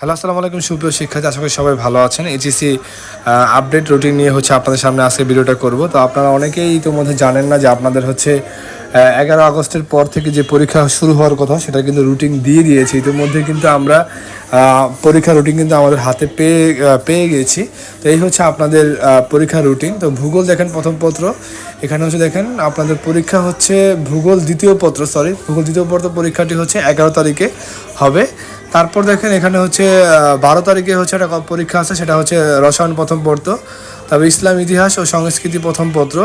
Hello, আসসালামু আলাইকুম সুপ্রিয় শিক্ষার্থী, আশা করি সবাই ভালো আছেন। এইচএসসি আপডেট রুটিন নিয়ে হচ্ছে আপনাদের সামনে আজকে ভিডিওটা করব। তো আপনারা অনেকেই ইতিমধ্যে জানেন না যে আপনাদের হচ্ছে এগারো আগস্টের পর থেকে যে পরীক্ষা শুরু হওয়ার কথা, সেটা কিন্তু রুটিন দিয়ে দিয়েছে। ইতিমধ্যে কিন্তু আমরা পরীক্ষা রুটিন কিন্তু আমাদের হাতে পেয়ে পেয়ে গেছি। তো এই হচ্ছে আপনাদের পরীক্ষা রুটিন তো ভূগোল দেখেন প্রথম পত্র। এখানে হচ্ছে দেখেন, আপনাদের পরীক্ষা হচ্ছে ভূগোল দ্বিতীয় পত্র সরি ভূগোল দ্বিতীয় পত্র পরীক্ষাটি হচ্ছে এগারো তারিখে হবে। তারপর দেখেন এখানে হচ্ছে বারো তারিখে হচ্ছে একটা পরীক্ষা আছে, সেটা হচ্ছে রসায়ন প্রথম পত্র, তারপর ইসলাম ইতিহাস ও সংস্কৃতি প্রথম পত্র,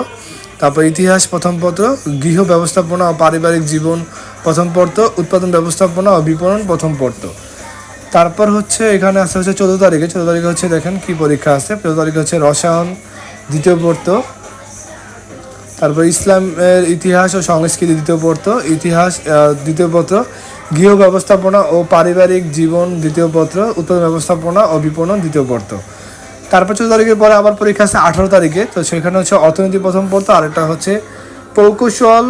তারপর ইতিহাস প্রথম পত্র, গৃহ ব্যবস্থাপনা ও পারিবারিক জীবন প্রথম পত্র, উৎপাদন ব্যবস্থাপনা ও বিপণন প্রথম পত্র। তারপর হচ্ছে এখানে আছে হচ্ছে চোদ্দ তারিখে চোদ্দ তারিখে হচ্ছে দেখেন কি পরীক্ষা আছে, চোদ্দ তারিখে হচ্ছে রসায়ন দ্বিতীয় পত্র, তারপর ইসলামের ইতিহাস ও সংস্কৃতি দ্বিতীয় পত্র, ইতিহাস দ্বিতীয় পত্র গৃহ ব্যবস্থাপনা ও পারিবারিক জীবন দ্বিতীয় পত্র, উৎপাদন ব্যবস্থাপনা ও বিপণন দ্বিতীয় পত্র। তারপর চোদ্দ তারিখের পরে আবার পরীক্ষা আছে আঠারো তারিখে। তো সেখানে হচ্ছে অর্থনীতি প্রথম পত্র, আর হচ্ছে প্রকৌশল,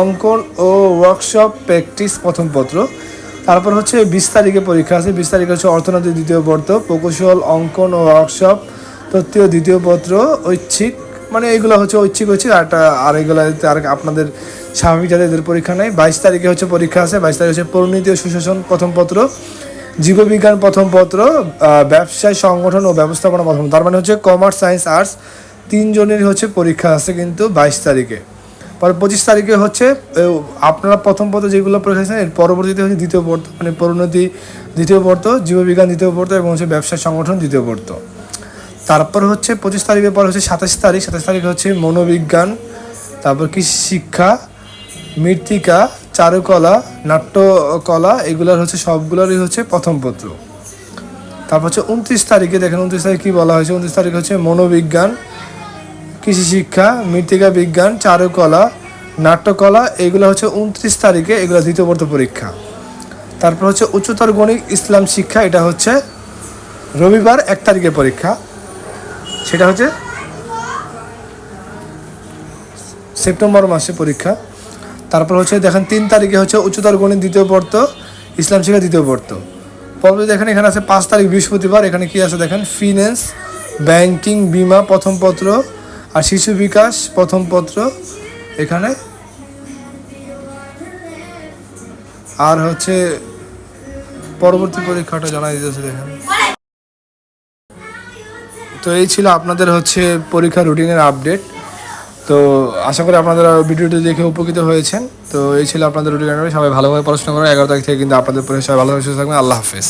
অঙ্কন ও ওয়ার্কশপ প্র্যাকটিস প্রথম পত্র। তারপর হচ্ছে বিশ তারিখে পরীক্ষা আছে, বিশ তারিখে হচ্ছে অর্থনীতি দ্বিতীয় পত্র, প্রকৌশল, অঙ্কন ও ওয়ার্কশপ তৃতীয়, দ্বিতীয় পত্র, ঐচ্ছিক মানে এইগুলো হচ্ছে ঐচ্ছিক ঐচ্ছিক আর আর এগুলো আর আপনাদের স্বাভাবিক যাদের এদের পরীক্ষা নেই। বাইশ তারিখে হচ্ছে পরীক্ষা আছে, বাইশ তারিখে হচ্ছে পরিণতি ও সুশাসন প্রথম পত্র, জীববিজ্ঞান প্রথম পত্র ব্যবসায় সংগঠন ও ব্যবস্থাপনা প্রথম, তার মানে হচ্ছে কমার্স, সায়েন্স, আর্টস, তিনজনেরই হচ্ছে পরীক্ষা আছে কিন্তু বাইশ তারিখে। পরে পঁচিশ তারিখে হচ্ছে আপনারা প্রথম পত্র যেগুলো পরীক্ষা এর পরবর্তীতে হচ্ছে দ্বিতীয় পত্র মানে পরিণতি দ্বিতীয় পর্ত জীববিজ্ঞান দ্বিতীয় পর্ত এবং হচ্ছে ব্যবসায় সংগঠন দ্বিতীয় পত্র। তারপর হচ্ছে পঁচিশ তারিখের পর হচ্ছে সাতাশ তারিখ। সাতাশ তারিখ হচ্ছে মনোবিজ্ঞান, তারপর কৃষি শিক্ষা, মৃত্তিকা, চারুকলা, নাট্যকলা, এগুলোর হচ্ছে সবগুলোরই হচ্ছে প্রথম পত্র। তারপর হচ্ছে উনত্রিশ তারিখে দেখেন, উনত্রিশ তারিখ কী বলা হয়েছে? উনত্রিশ তারিখ হচ্ছে মনোবিজ্ঞান, কৃষি শিক্ষা, মৃত্তিকা বিজ্ঞান, চারুকলা, নাট্যকলা, এগুলো হচ্ছে উনত্রিশ তারিখে এগুলো দ্বিতীয় পত্র পরীক্ষা। তারপর হচ্ছে উচ্চতর গণিত, ইসলাম শিক্ষা, এটা হচ্ছে রবিবার এক তারিখে পরীক্ষা। সেটা হচ্ছে সেপ্টেম্বর মাসে পরীক্ষা। তারপর হচ্ছে দেখেন তিন তারিখে হচ্ছে উচ্চতর গণিত দ্বিতীয় পত্র ইসলাম শিক্ষা দ্বিতীয় পত্র পরবর্তী দেখেন এখানে আছে পাঁচ তারিখ বৃহস্পতিবার, এখানে কি আছে দেখেন? ফিন্যান্স ব্যাংকিং বিমা, প্রথম পত্র আর শিশু বিকাশ, প্রথম পত্র। এখানে আর হচ্ছে পরবর্তী পরীক্ষাটা জানাই দিতেছে দেখেন। তো এই ছিল আপনাদের হচ্ছে পরীক্ষা রুটিনের আপডেট। তো আশা করি আপনারা ভিডিওটি দেখে উপকৃত হয়েছেন। তো এই ছিল আপনাদের রুটিন সবাই ভালোভাবে পড়াশোনা করেন এগারো তারিখ থেকে কিন্তু আপনাদের পরীক্ষা। সবাই ভালোভাবে সুস্থ থাকবেন। আল্লাহ হাফেজ।